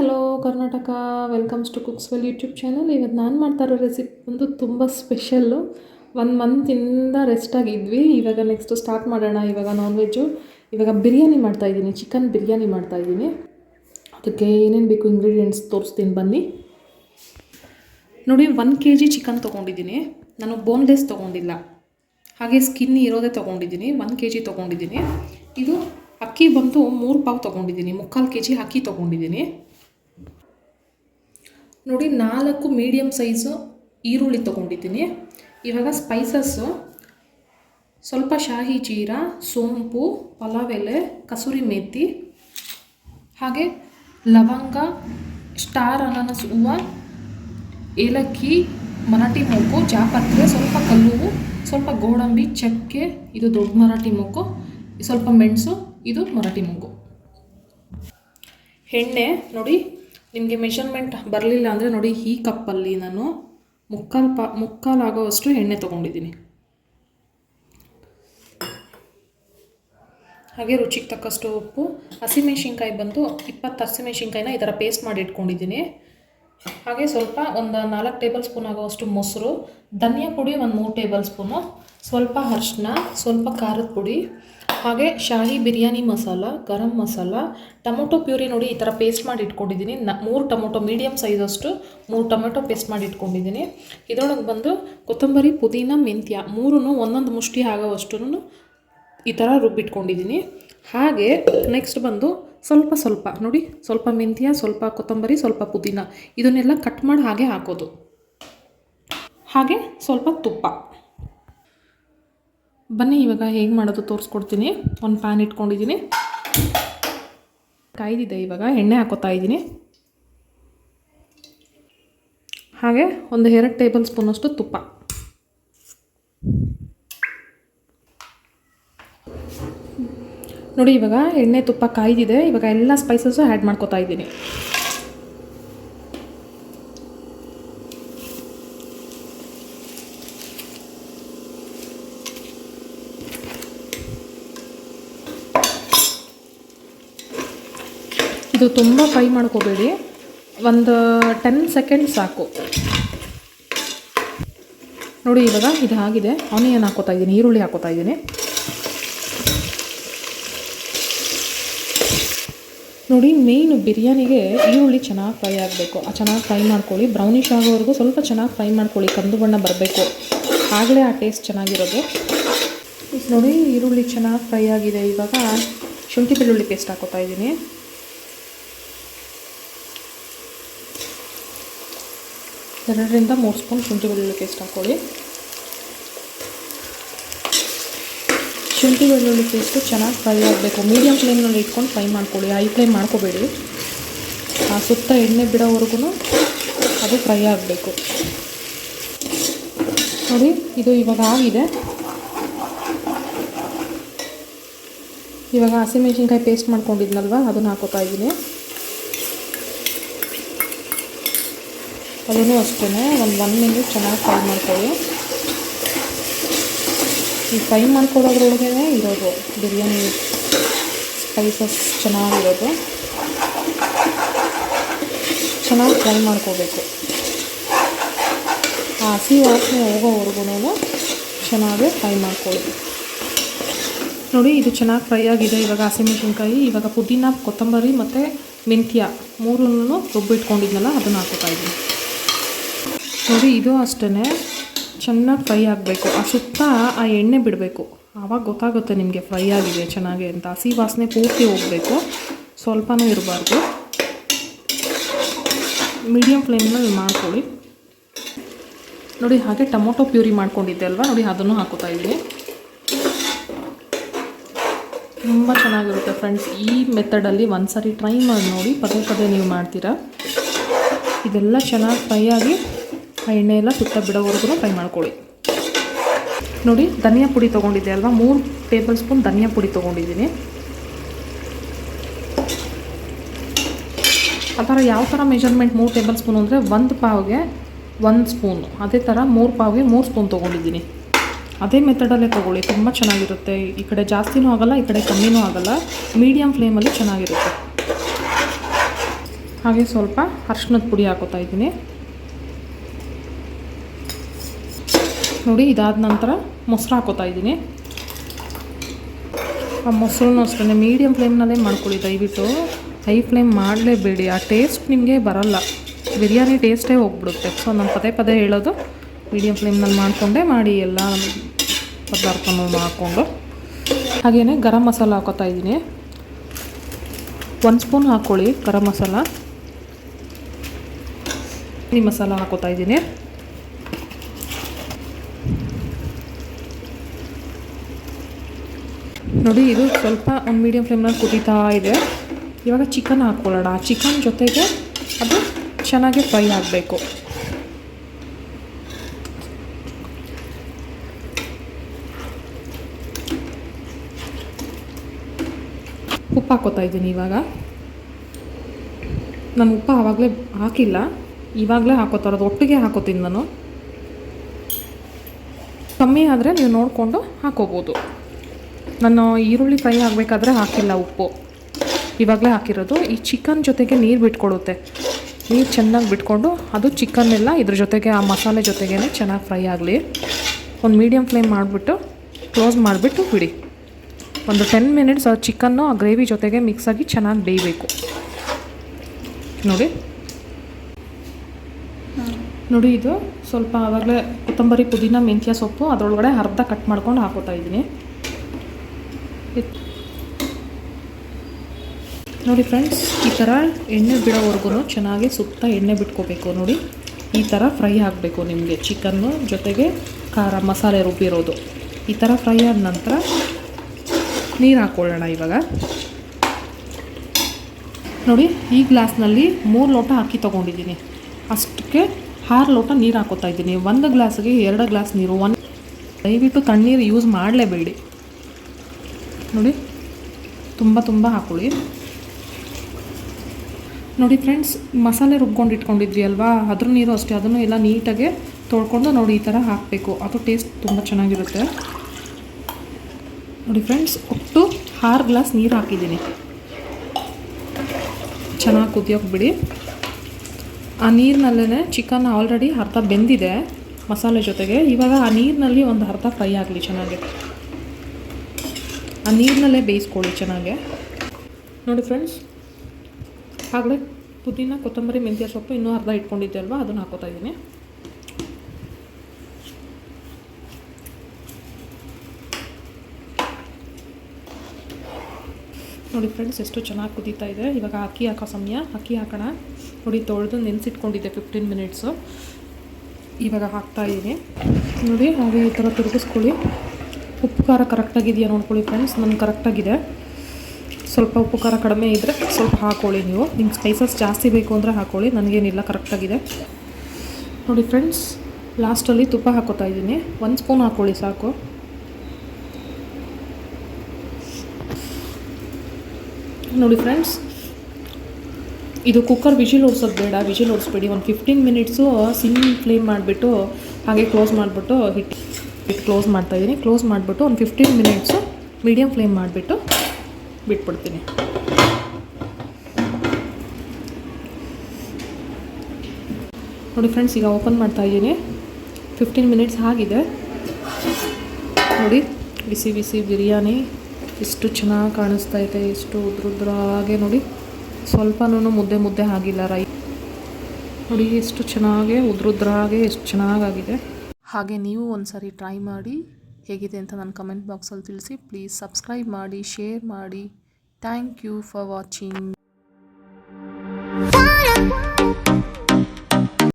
Hello Karnataka welcomes to cooks well YouTube channel ಇವತ್ತು ನಾನು ಮಾಡ್ತಾ ಇರೋ ರೆಸಿಪಿ ಬಂದು ತುಂಬ ಸ್ಪೆಷಲ್ಲು ಒನ್ ಮಂತಿಂದ ರೆಸ್ಟ್ ಆಗಿದ್ವಿ. ಇವಾಗ ನೆಕ್ಸ್ಟು ಸ್ಟಾರ್ಟ್ ಮಾಡೋಣ. ಇವಾಗ ನಾನ್ ವೆಜ್ಜು ಇವಾಗ ಬಿರಿಯಾನಿ ಮಾಡ್ತಾಯಿದ್ದೀನಿ ಚಿಕನ್ ಬಿರಿಯಾನಿ ಮಾಡ್ತಾಯಿದ್ದೀನಿ ಅದಕ್ಕೆ ಏನೇನು ಬೇಕು ಇಂಗ್ರೀಡಿಯೆಂಟ್ಸ್ ತೋರಿಸ್ತೀನಿ ಬನ್ನಿ. ನೋಡಿ ಒನ್ ಕೆ ಜಿ ಚಿಕನ್ ತೊಗೊಂಡಿದ್ದೀನಿ. ನಾನು ಬೋನ್ಲೆಸ್ ತೊಗೊಂಡಿಲ್ಲ. ಹಾಗೆ ಸ್ಕಿನ್ ಇರೋದೇ ತೊಗೊಂಡಿದ್ದೀನಿ. ಒನ್ ಕೆ ಜಿ ತೊಗೊಂಡಿದ್ದೀನಿ. ಇದು ಅಕ್ಕಿ ಬಂದು ಮೂರು ಪಾವ್ ತೊಗೊಂಡಿದ್ದೀನಿ. ಮುಕ್ಕಾಲು ಕೆ ಜಿ ಅಕ್ಕಿ ತೊಗೊಂಡಿದ್ದೀನಿ. ನೋಡಿ ನಾಲ್ಕು ಮೀಡಿಯಮ್ ಸೈಜು ಈರುಳ್ಳಿ ತೊಗೊಂಡಿದ್ದೀನಿ. ಇವಾಗ ಸ್ಪೈಸಸ್ಸು ಸ್ವಲ್ಪ ಶಾಹಿ ಜೀರಾ, ಸೋಂಪು ಪಲಾವ್ ಎಲೆ ಕಸೂರಿ ಮೇಥಿ ಹಾಗೆ ಲವಂಗ ಸ್ಟಾರ್ ಅನಾನಸ್ ಹೂವು, ಏಲಕ್ಕಿ, ಮರಾಠಿ ಮೊಗ್ಗು ಜಾಪತ್ರೆ, ಸ್ವಲ್ಪ ಕಲ್ಲುವು, ಸ್ವಲ್ಪ ಗೋಡಂಬಿ, ಚಕ್ಕೆ, ಇದು ದೊಡ್ಡ ಮರಾಠಿ ಮೊಗ್ಗು ಸ್ವಲ್ಪ ಮೆಣಸು, ಇದು ಮರಾಠಿ ಮೊಗ್ಗು ಎಣ್ಣೆ ನೋಡಿ ನಿಮಗೆ ಮೆಷರ್ಮೆಂಟ್ ಬರಲಿಲ್ಲ ಅಂದರೆ ನೋಡಿ ಈ ಕಪ್ಪಲ್ಲಿ ನಾನು ಮುಕ್ಕಾಲು ಪಾ ಮುಕ್ಕಾಲು ಆಗೋವಷ್ಟು ಎಣ್ಣೆ ತೊಗೊಂಡಿದ್ದೀನಿ. ಹಾಗೆ ರುಚಿಗೆ ತಕ್ಕಷ್ಟು ಉಪ್ಪು, ಹಸಿಮೆಣ್ಸಿನ್ಕಾಯಿ ಬಂದು ಇಪ್ಪತ್ತು ಹಸಿಮೆಣ್ಸಿನ್ಕಾಯಿನ ಈ ಥರ ಪೇಸ್ಟ್ ಮಾಡಿ ಇಟ್ಕೊಂಡಿದ್ದೀನಿ. ಹಾಗೆ ಸ್ವಲ್ಪ ಒಂದು ನಾಲ್ಕು ಟೇಬಲ್ ಸ್ಪೂನ್ ಆಗೋವಷ್ಟು ಮೊಸರು, ಧನಿಯಾ ಪುಡಿ ಒಂದು ಮೂರು ಟೇಬಲ್ ಸ್ಪೂನು ಸ್ವಲ್ಪ ಅರಿಶಿನ ಸ್ವಲ್ಪ ಖಾರದ ಪುಡಿ ಹಾಗೆ ಶಾಹಿ ಬಿರಿಯಾನಿ ಮಸಾಲ, ಗರಂ ಮಸಾಲ, ಟೊಮೊಟೊ ಪ್ಯೂರಿ ನೋಡಿ ಈ ಥರ ಪೇಸ್ಟ್ ಮಾಡಿ ಇಟ್ಕೊಂಡಿದ್ದೀನಿ. ನ ಮೂರು ಟೊಮೊಟೊ ಮೀಡಿಯಮ್ ಸೈಜಷ್ಟು ಮೂರು ಟೊಮೆಟೊ ಪೇಸ್ಟ್ ಮಾಡಿ ಇಟ್ಕೊಂಡಿದ್ದೀನಿ. ಇದರೊಳಗೆ ಬಂದು ಕೊತ್ತಂಬರಿ, ಪುದೀನ, ಮೆಂತ್ಯ ಮೂರೂ ಒಂದೊಂದು ಮುಷ್ಟಿ ಆಗೋವಷ್ಟು ಈ ಥರ ರುಬ್ಬಿಟ್ಕೊಂಡಿದ್ದೀನಿ. ಹಾಗೆ ನೆಕ್ಸ್ಟ್ ಬಂದು ಸ್ವಲ್ಪ ಸ್ವಲ್ಪ ನೋಡಿ ಸ್ವಲ್ಪ ಮೆಂತ್ಯ, ಸ್ವಲ್ಪ ಕೊತ್ತಂಬರಿ, ಸ್ವಲ್ಪ ಪುದೀನ ಇದನ್ನೆಲ್ಲ ಕಟ್ ಮಾಡಿ ಹಾಗೆ ಹಾಕೋದು. ಹಾಗೆ ಸ್ವಲ್ಪ ತುಪ್ಪ. ಬನ್ನಿ, ಇವಾಗ ಹೇಗೆ ಮಾಡೋದು ತೋರಿಸ್ಕೊಡ್ತೀನಿ. ಒಂದು ಪ್ಯಾನ್ ಇಟ್ಕೊಂಡಿದ್ದೀನಿ ಕಾಯ್ದಿದೆ ಇವಾಗ, ಎಣ್ಣೆ ಹಾಕೋತಾ ಇದ್ದೀನಿ ಹಾಗೆ ಒಂದು ಎರಡು ಟೇಬಲ್ ಸ್ಪೂನಷ್ಟು ತುಪ್ಪ. ನೋಡಿ, ಇವಾಗ ಎಣ್ಣೆ ತುಪ್ಪ ಕಾಯ್ದಿದೆ. ಇವಾಗ ಎಲ್ಲ ಸ್ಪೈಸಸ್ಸು ಆ್ಯಡ್ ಮಾಡ್ಕೋತಾ ಇದ್ದೀನಿ ಇದು ತುಂಬ ಫ್ರೈ ಮಾಡ್ಕೋಬೇಡಿ. ಒಂದು ಟೆನ್ ಸೆಕೆಂಡ್ ಸಾಕು. ನೋಡಿ ಇವಾಗ ಇದು ಆಗಿದೆ. ಆನಿಯನ್ ಹಾಕೋತಾ ಇದ್ದೀನಿ, ಈರುಳ್ಳಿ ಹಾಕೋತಾ ಇದ್ದೀನಿ. ನೋಡಿ ಮೇಯ್ನು ಬಿರಿಯಾನಿಗೆ ಈರುಳ್ಳಿ ಚೆನ್ನಾಗಿ ಫ್ರೈ ಆಗಬೇಕು. ಆ ಚೆನ್ನಾಗಿ ಫ್ರೈ ಮಾಡ್ಕೊಳ್ಳಿ. ಬ್ರೌನಿಶ್ ಆಗೋವರೆಗೂ ಸ್ವಲ್ಪ ಚೆನ್ನಾಗಿ ಫ್ರೈ ಮಾಡ್ಕೊಳ್ಳಿ. ಕಂದು ಬಣ್ಣ ಬರಬೇಕು. ಆಗಲೇ ಆ ಟೇಸ್ಟ್ ಚೆನ್ನಾಗಿರೋದು. ನೋಡಿ, ಈರುಳ್ಳಿ ಚೆನ್ನಾಗಿ ಫ್ರೈ ಆಗಿದೆ. ಇವಾಗ ಶುಂಠಿ ಬೆಳ್ಳುಳ್ಳಿ ಪೇಸ್ಟ್ ಹಾಕೋತಾ ಇದ್ದೀನಿ. ಎರಡರಿಂದ ಮೂರು ಸ್ಪೂನ್ ಶುಂಠಿ ಬೆಳ್ಳುಳ್ಳಿ ಪೇಸ್ಟ್ ಹಾಕ್ಕೊಳ್ಳಿ ಶುಂಠಿ ಬೆಳ್ಳುಳ್ಳಿ ಪೇಸ್ಟು ಚೆನ್ನಾಗಿ ಫ್ರೈ ಆಗಬೇಕು. ಮೀಡಿಯಮ್ ಫ್ಲೇಮ್ನಲ್ಲಿ ಇಟ್ಕೊಂಡು ಫ್ರೈ ಮಾಡ್ಕೊಳ್ಳಿ. ಹೈ ಫ್ಲೇಮ್ ಮಾಡ್ಕೋಬೇಡಿ. ಆ ಸುತ್ತ ಎಣ್ಣೆ ಬಿಡೋವರೆಗೂ ಅದು ಫ್ರೈ ಆಗಬೇಕು. ನೋಡಿ, ಇದು ಇವಾಗ ಆಗಿದೆ. ಇವಾಗ ಹಸಿಮೆಣ್ಸಿನ್ಕಾಯಿ ಪೇಸ್ಟ್ ಮಾಡ್ಕೊಂಡಿದ್ನಲ್ವ? ಅದನ್ನು ಹಾಕೋತಾ ಇದ್ದೀನಿ. ಅದನ್ನು ಅಷ್ಟೇ ಒಂದು ಒನ್ ಮಿನಿಟ್ ಚೆನ್ನಾಗಿ ಫ್ರೈ ಮಾಡ್ಕೊಳ್ಳಿ. ಈ ಫ್ರೈ ಮಾಡ್ಕೊಳ್ಳೋದ್ರೊಳಗೆ ಇರೋದು ಬಿರಿಯಾನಿ ಸ್ಪೈಸಸ್ ಚೆನ್ನಾಗಿರೋದು. ಚೆನ್ನಾಗಿ ಫ್ರೈ ಮಾಡ್ಕೋಬೇಕು. ಆ ಹಸಿ ವಾಸನೆ ಹೋಗೋವರೆಗೂ ಚೆನ್ನಾಗಿ ಫ್ರೈ ಮಾಡ್ಕೊಳ್ಳಿ. ನೋಡಿ, ಇದು ಚೆನ್ನಾಗಿ ಫ್ರೈ ಆಗಿದೆ. ಇವಾಗ ಹಸಿಮೆಣ್ಸಿನ್ಕಾಯಿ, ಇವಾಗ ಪುದೀನ, ಕೊತ್ತಂಬರಿ ಮತ್ತು ಮೆಂತ್ಯ ಮೂರನ್ನು ರುಬ್ಬಿಟ್ಕೊಂಡಿದ್ನಲ್ಲ, ಅದನ್ನು ಹಾಕೋತಾ ಇದ್ದೀನಿ. ನೋಡಿ ಇದು ಅಷ್ಟೇ ಚೆನ್ನಾಗಿ ಫ್ರೈ ಆಗಬೇಕು. ಆ ಸುತ್ತ ಆ ಎಣ್ಣೆ ಬಿಡಬೇಕು. ಆವಾಗ ಗೊತ್ತಾಗುತ್ತೆ ನಿಮಗೆ ಫ್ರೈ ಆಗಿದೆ, ಚೆನ್ನಾಗಿ ಅಂತ. ಹಸಿ ವಾಸನೆ ಪೂರ್ತಿ ಹೋಗಬೇಕು. ಸ್ವಲ್ಪನೂ ಇರಬಾರ್ದು. ಮೀಡಿಯಮ್ ಫ್ಲೇಮ್ನಲ್ಲಿ ಮಾಡ್ಕೊಳ್ಳಿ. ನೋಡಿ, ಹಾಗೆ ಟೊಮೊಟೊ ಪ್ಯೂರಿ ಮಾಡ್ಕೊಂಡಿದ್ದೆ ಅಲ್ವಾ? ನೋಡಿ, ಅದನ್ನು ಹಾಕೋತಾ ಇದ್ದೀನಿ. ತುಂಬ ಚೆನ್ನಾಗಿರುತ್ತೆ ಫ್ರೆಂಡ್ಸ್. ಈ ಮೆಥಡಲ್ಲಿ ಒಂದು ಸಾರಿ ಟ್ರೈ ಮಾಡಿ ನೋಡಿ, ಪದೇ ಪದೇ ನೀವು ಮಾಡ್ತೀರಾ. ಇದೆಲ್ಲ ಚೆನ್ನಾಗಿ ಫ್ರೈ ಆಗಿ ಆ ಎಣ್ಣೆ ಎಲ್ಲ ಸುತ್ತ ಬಿಡೋವರೆಗೂ ಫ್ರೈ ಮಾಡ್ಕೊಳ್ಳಿ. ನೋಡಿ, ಧನಿಯಾ ಪುಡಿ ತೊಗೊಂಡಿದ್ದೆ ಅಲ್ವಾ? ಮೂರು ಟೇಬಲ್ ಸ್ಪೂನ್ ಧನಿಯಾ ಪುಡಿ ತೊಗೊಂಡಿದ್ದೀನಿ. ಆ ಥರ ಯಾವ ಥರ ಮೆಷರ್ಮೆಂಟ್ ಮೂರು ಟೇಬಲ್ ಸ್ಪೂನ್ ಅಂದರೆ ಒಂದು ಪಾವ್ಗೆ ಒಂದು ಸ್ಪೂನು ಅದೇ ಥರ ಮೂರು ಪಾವ್ಗೆ ಮೂರು ಸ್ಪೂನ್ ತೊಗೊಂಡಿದ್ದೀನಿ. ಅದೇ ಮೆಥಡಲ್ಲೇ ತೊಗೊಳ್ಳಿ. ತುಂಬ ಚೆನ್ನಾಗಿರುತ್ತೆ. ಈ ಕಡೆ ಜಾಸ್ತಿನೂ ಆಗೋಲ್ಲ, ಈ ಕಡೆ ಕಮ್ಮಿನೂ ಆಗೋಲ್ಲ. ಮೀಡಿಯಮ್ ಫ್ಲೇಮಲ್ಲಿ ಚೆನ್ನಾಗಿರುತ್ತೆ. ಹಾಗೆ ಸ್ವಲ್ಪ ಅರ್ಶಿನದ ಪುಡಿ ಹಾಕೋತಾ ಇದ್ದೀನಿ. ನೋಡಿ ಇದಾದ ನಂತರ ಮೊಸರು ಹಾಕೋತಾ ಇದ್ದೀನಿ ಆ ಮೊಸರು ಅಷ್ಟೇ ಮೀಡಿಯಮ್ ಫ್ಲೇಮ್ನಲ್ಲೇ ಮಾಡ್ಕೊಳ್ಳಿ ದಯವಿಟ್ಟು ಹೈ ಫ್ಲೇಮ್ ಮಾಡಲೇಬೇಡಿ ಆ ಟೇಸ್ಟ್ ನಿಮಗೆ ಬರಲ್ಲ ಬಿರಿಯಾನಿ ಟೇಸ್ಟೇ ಹೋಗ್ಬಿಡುತ್ತೆ ಸೊ ನಾನು ಪದೇ ಪದೇ ಹೇಳೋದು ಮೀಡಿಯಮ್ ಫ್ಲೇಮ್ನಲ್ಲಿ ಮಾಡಿಕೊಂಡೇ ಮಾಡಿ ಎಲ್ಲ ಪದಾರ್ಥನೂ ಹಾಕ್ಕೊಂಡು ಹಾಗೆಯೇ ಗರಂ ಮಸಾಲ ಹಾಕೋತಾ ಇದ್ದೀನಿ ಒಂದು ಸ್ಪೂನ್ ಹಾಕ್ಕೊಳ್ಳಿ ಗರಂ ಮಸಾಲ ಈ ಮಸಾಲ ಹಾಕೋತಾ ಇದ್ದೀನಿ ನೋಡಿ, ಇದು ಸ್ವಲ್ಪ ಒಂದು ಮೀಡಿಯಮ್ ಫ್ಲೇಮ್ನಲ್ಲಿ ಕುದೀತಾ ಇದೆ. ಇವಾಗ ಚಿಕನ್ ಹಾಕ್ಕೊಳ್ಳೋಣ ಆ ಚಿಕನ್ ಜೊತೆಗೆ ಅದು ಚೆನ್ನಾಗಿ ಫ್ರೈ ಆಗಬೇಕು. ಉಪ್ಪು ಹಾಕೋತಾ ಇದ್ದೀನಿ ಇವಾಗ. ನಾನು ಉಪ್ಪು ಆವಾಗಲೇ ಹಾಕಿಲ್ಲ. ಇವಾಗಲೇ ಹಾಕೋತಾ ಇರೋದು. ಒಟ್ಟಿಗೆ ಹಾಕೋತೀನಿ ನಾನು. ಕಮ್ಮಿ ಆದರೆ ನೀವು ನೋಡಿಕೊಂಡು ಹಾಕೋಬೋದು. ನಾನು ಈರುಳ್ಳಿ ಫ್ರೈ ಆಗಬೇಕಾದ್ರೆ ಹಾಕಿಲ್ಲ ಉಪ್ಪು. ಇವಾಗಲೇ ಹಾಕಿರೋದು. ಈ ಚಿಕನ್ ಜೊತೆಗೆ ನೀರು ಬಿಟ್ಕೊಡುತ್ತೆ. ನೀರು ಚೆನ್ನಾಗಿ ಬಿಟ್ಕೊಂಡು ಅದು ಚಿಕನ್ ಎಲ್ಲ ಇದ್ರ ಜೊತೆಗೆ, ಆ ಮಸಾಲೆ ಜೊತೆಗೇ ಚೆನ್ನಾಗಿ ಫ್ರೈ ಆಗಲಿ. ಒಂದು ಮೀಡಿಯಮ್ ಫ್ಲೇಮ್ ಮಾಡಿಬಿಟ್ಟು ಕ್ಲೋಸ್ ಮಾಡಿಬಿಟ್ಟು ಬಿಡಿ. ಒಂದು ಟೆನ್ ಮಿನಿಟ್ಸ್ ಆ ಚಿಕನ್ನು ಆ ಗ್ರೇವಿ ಜೊತೆಗೆ ಮಿಕ್ಸ್ ಆಗಿ ಚೆನ್ನಾಗಿ ಬೇಯಬೇಕು. ನೋಡಿ. ನೋಡಿ ಇದು ಸ್ವಲ್ಪ ಆವಾಗಲೇ ಕೊತ್ತಂಬರಿ ಪುದೀನ, ಮೆಂತ್ಯ ಸೊಪ್ಪು ಅದರೊಳಗಡೆ ಅರ್ಧ ಕಟ್ ಮಾಡ್ಕೊಂಡು ಹಾಕೋತಾ ಇದ್ದೀನಿ. ಇದ್- ನೋಡಿ ಫ್ರೆಂಡ್ಸ್ ಈ ಥರ ಎಣ್ಣೆ ಬಿಡೋವರೆಗೂ ಚೆನ್ನಾಗಿ ಸುತ್ತ ಎಣ್ಣೆ ಬಿಟ್ಕೋಬೇಕು ನೋಡಿ. ಈ ಥರ ಫ್ರೈ ಆಗಬೇಕು ನಿಮಗೆ ಚಿಕನ್ನು ಜೊತೆಗೆ ಖಾರ ಮಸಾಲೆ ರುಬ್ಬಿರೋದು ಈ ಥರ ಫ್ರೈ ಆದ ನಂತರ ನೀರು ಹಾಕ್ಕೊಳ್ಳೋಣ ಇವಾಗ. ನೋಡಿ, ಈ ಗ್ಲಾಸ್ನಲ್ಲಿ ಮೂರು ಲೋಟ ಅಕ್ಕಿ ತೊಗೊಂಡಿದ್ದೀನಿ. ಅಷ್ಟಕ್ಕೆ ಆರು ಲೋಟ ನೀರು ಹಾಕೋತಾ ಇದ್ದೀನಿ. ಒಂದು ಗ್ಲಾಸ್ಗೆ ಎರಡು ಗ್ಲಾಸ್ ನೀರು, ಒಂದು ದಯವಿಟ್ಟು ತಣ್ಣೀರು ಯೂಸ್ ಮಾಡಲೇಬೇಡಿ. ನೋಡಿ. ತುಂಬ ತುಂಬ ಹಾಕೊಳ್ಳಿ. ನೋಡಿ ಫ್ರೆಂಡ್ಸ್, ಮಸಾಲೆ ರುಬ್ಕೊಂಡು ಇಟ್ಕೊಂಡಿದ್ವಿ ಅಲ್ವಾ? ಅದ್ರ ನೀರು ಅಷ್ಟೇ, ಅದನ್ನು ಎಲ್ಲ ನೀಟಾಗಿ ತೊಳ್ಕೊಂಡು ನೋಡಿ ಈ ಥರ ಹಾಕಬೇಕು. ಅದು ಟೇಸ್ಟ್ ತುಂಬ ಚೆನ್ನಾಗಿರುತ್ತೆ. ನೋಡಿ ಫ್ರೆಂಡ್ಸ್, ಒಟ್ಟು ಆರು ಗ್ಲಾಸ್ ನೀರು ಹಾಕಿದ್ದೀನಿ. ಚೆನ್ನಾಗಿ ಕುದಿಯೋಕೆ ಬಿಡಿ ಆ ನೀರಿನಲ್ಲೇ ಚಿಕನ್ ಆಲ್ರೆಡಿ ಅರ್ಧ ಬೆಂದಿದೆ ಮಸಾಲೆ ಜೊತೆಗೆ. ಇವಾಗ ಆ ನೀರಿನಲ್ಲಿ ಒಂದು ಅರ್ಧ ಫ್ರೈ ಆಗಲಿ ಚೆನ್ನಾಗಿ. ಆ ನೀರಿನಲ್ಲೇ ಬೇಯಿಸ್ಕೊಳ್ಳಿ ಚೆನ್ನಾಗೆ. ನೋಡಿ ಫ್ರೆಂಡ್ಸ್ ಆಗಲೇ ಪುದೀನ, ಕೊತ್ತಂಬರಿ, ಮೆಂತ್ಯ ಸೊಪ್ಪು ಇನ್ನೂ ಅರ್ಧ ಇಟ್ಕೊಂಡಿದ್ದೆ ಅಲ್ವಾ? ಅದನ್ನು ಹಾಕೋತಾ ಇದ್ದೀನಿ. ನೋಡಿ ಫ್ರೆಂಡ್ಸ್ ಎಷ್ಟು ಚೆನ್ನಾಗಿ ಕುದೀತಾ ಇದೆ. ಇವಾಗ ಅಕ್ಕಿ ಹಾಕೋ ಸಮಯ. ಅಕ್ಕಿ ಹಾಕೋಣ. ನೋಡಿ ತೊಳೆದು ನೆನೆಸಿಟ್ಕೊಂಡಿದ್ದೆ ಫಿಫ್ಟೀನ್ ಮಿನಿಟ್ಸು ಇವಾಗ ಹಾಕ್ತಾ ಇದ್ದೀನಿ. ನೋಡಿ, ಹಾಗೆ ಈ ಥರ ತಿರುಗಿಸ್ಕೊಳ್ಳಿ ಉಪ್ಪು ಖಾರ ಕರೆಕ್ಟಾಗಿದೆಯಾ ನೋಡ್ಕೊಳ್ಳಿ ಫ್ರೆಂಡ್ಸ್ ನನಗೆ ಕರೆಕ್ಟಾಗಿದೆ ಸ್ವಲ್ಪ ಉಪ್ಪು ಖಾರ ಕಡಿಮೆ ಇದ್ದರೆ ಸ್ವಲ್ಪ ಹಾಕ್ಕೊಳ್ಳಿ ನೀವು. ನಿಮ್ಗೆ ಸ್ಪೈಸಸ್ ಜಾಸ್ತಿ ಬೇಕು ಅಂದರೆ ಹಾಕ್ಕೊಳ್ಳಿ ನನಗೇನಿಲ್ಲ ಕರೆಕ್ಟಾಗಿದೆ ನೋಡಿ ಫ್ರೆಂಡ್ಸ್ ಲಾಸ್ಟಲ್ಲಿ ತುಪ್ಪ ಹಾಕೋತಾ ಇದ್ದೀನಿ. ಒಂದು ಸ್ಪೂನ್ ಹಾಕ್ಕೊಳ್ಳಿ ಸಾಕು. ನೋಡಿ ಫ್ರೆಂಡ್ಸ್ ಇದು ಕುಕ್ಕರ್ ವಿಜಿಲ್ ಓಡಿಸೋದು ಬೇಡ. ವಿಜಿಲ್ ಓಡಿಸ್ಬೇಡಿ. ಒಂದು ಫಿಫ್ಟೀನ್ ಮಿನಿಟ್ಸು ಸಿಮ್ ಫ್ಲೇಮ್ ಮಾಡಿಬಿಟ್ಟು, ಹಾಗೆ ಕ್ಲೋಸ್ ಮಾಡಿಬಿಟ್ಟು ಹಿಟ್ಟು ಕ್ಲೋಸ್ ಮಾಡ್ತಾಯಿದ್ದೀನಿ ಕ್ಲೋಸ್ ಮಾಡಿಬಿಟ್ಟು ಒಂದು ಫಿಫ್ಟೀನ್ ಮಿನಿಟ್ಸು ಮೀಡಿಯಮ್ ಫ್ಲೇಮ್ ಮಾಡಿಬಿಟ್ಟು ಬಿಟ್ಬಿಡ್ತೀನಿ. ನೋಡಿ ಫ್ರೆಂಡ್ಸ್ ಈಗ ಓಪನ್ ಮಾಡ್ತಾ ಇದ್ದೀನಿ ಫಿಫ್ಟೀನ್ ಮಿನಿಟ್ಸ್ ಆಗಿದೆ. ನೋಡಿ, ಬಿಸಿ ಬಿಸಿ ಬಿರಿಯಾನಿ ಎಷ್ಟು ಚೆನ್ನಾಗಿ ಕಾಣಿಸ್ತಾ ಇದೆ ಎಷ್ಟು ಉದ್ರುದ್ರಾಗೆ ನೋಡಿ. ಸ್ವಲ್ಪನೂ ಮುದ್ದೆ ಮುದ್ದೆ ಆಗಿಲ್ಲ ರೈ ನೋಡಿ ಎಷ್ಟು ಚೆನ್ನಾಗಿ ಉದ್ರುದ್ರಾಗೆ, ಎಷ್ಟು ಚೆನ್ನಾಗಾಗಿದೆ. ಹಾಗೆ ನೀವು ಒಂದು ಟ್ರೈ ಮಾಡಿ ಹೇಗಿದೆ ಅಂತ ನನ್ನ ಕಮೆಂಟ್ ಬಾಕ್ಸಲ್ಲಿ ತಿಳಿಸಿ. ಪ್ಲೀಸ್ ಸಬ್ಸ್ಕ್ರೈಬ್ ಮಾಡಿ ಶೇರ್ ಮಾಡಿ. Thank you for watching